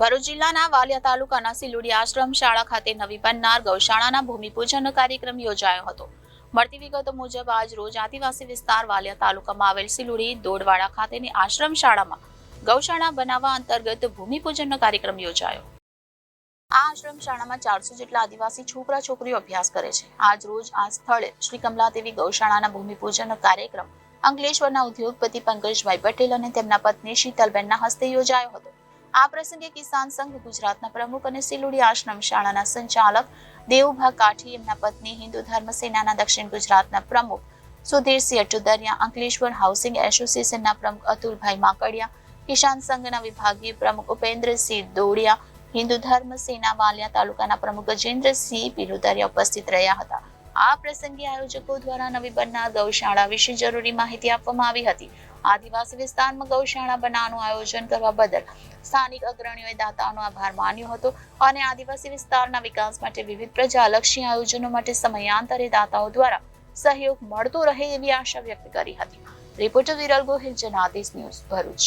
ભરૂચ જિલ્લાના વાલિયા તાલુકાના સિલુડી આશ્રમ શાળા ખાતે નવી બનનાર ગૌશાળાના ભૂમિપૂજન કાર્યક્રમ યોજાયો હતો. મળતી વિગતો મુજબ આજ રોજ આદિવાસી વિસ્તાર વાલિયા તાલુકામાં આવેલ સિલુડી દોડવાડા ખાતેની આશ્રમ શાળામાં ગૌશાળા બનાવવા અંતર્ગત ભૂમિપૂજનનો કાર્યક્રમ યોજાયો. આ આશ્રમ શાળામાં ચારસો જેટલા આદિવાસી છોકરા છોકરીઓ અભ્યાસ કરે છે. આજ રોજ આ સ્થળે શ્રી કમલાદેવી ગૌશાળાના ભૂમિપૂજન કાર્યક્રમ અંકલેશ્વરના ઉદ્યોગપતિ પંકજભાઈ પટેલ અને તેમના પત્ની શીતલબેનના હસ્તે યોજાયો હતો. આ પ્રસંગે કિસાન સંઘ ગુજરાતના પ્રમુખ અને સિલુડી આશ્રમ શાળાના સંચાલક દેવુભા કાઠી, એમના પત્ની હિન્દુ ધર્મ સેનાના દક્ષિણ ગુજરાતના પ્રમુખ સુધીરસિંહ અટુદરિયા અંકલેશ્વર હાઉસિંગ એસોસિએશનના પ્રમુખ અતુલભાઈ માકડિયા, કિસાન સંઘના વિભાગીય પ્રમુખ ઉપેન્દ્રસિંહ દોડિયા, હિન્દુ ધર્મ સેના વાલિયા તાલુકાના પ્રમુખ ગજેન્દ્રસિંહ પિલુદરિયા ઉપસ્થિત રહ્યા હતા. આ પ્રસંગે આયોજકો દ્વારા નવી બનનાર ગૌશાળા વિશે જરૂરી માહિતી આપવામાં આવી હતી. આદિવાસી વિસ્તારમાં ગૌશાળા બનાવવાનું આયોજન કરવા બદલ સ્થાનિક અગ્રણીઓએ દાતાઓનો આભાર માન્યો હતો અને આદિવાસી વિસ્તારના વિકાસ માટે વિવિધ પ્રજાલક્ષી આયોજનો માટે સમયાંતરે દાતાઓ દ્વારા સહયોગ મળતો રહે એવી આશા વ્યક્ત કરી હતી. Reporter Viral Gohil, Janadesh news Bharuch.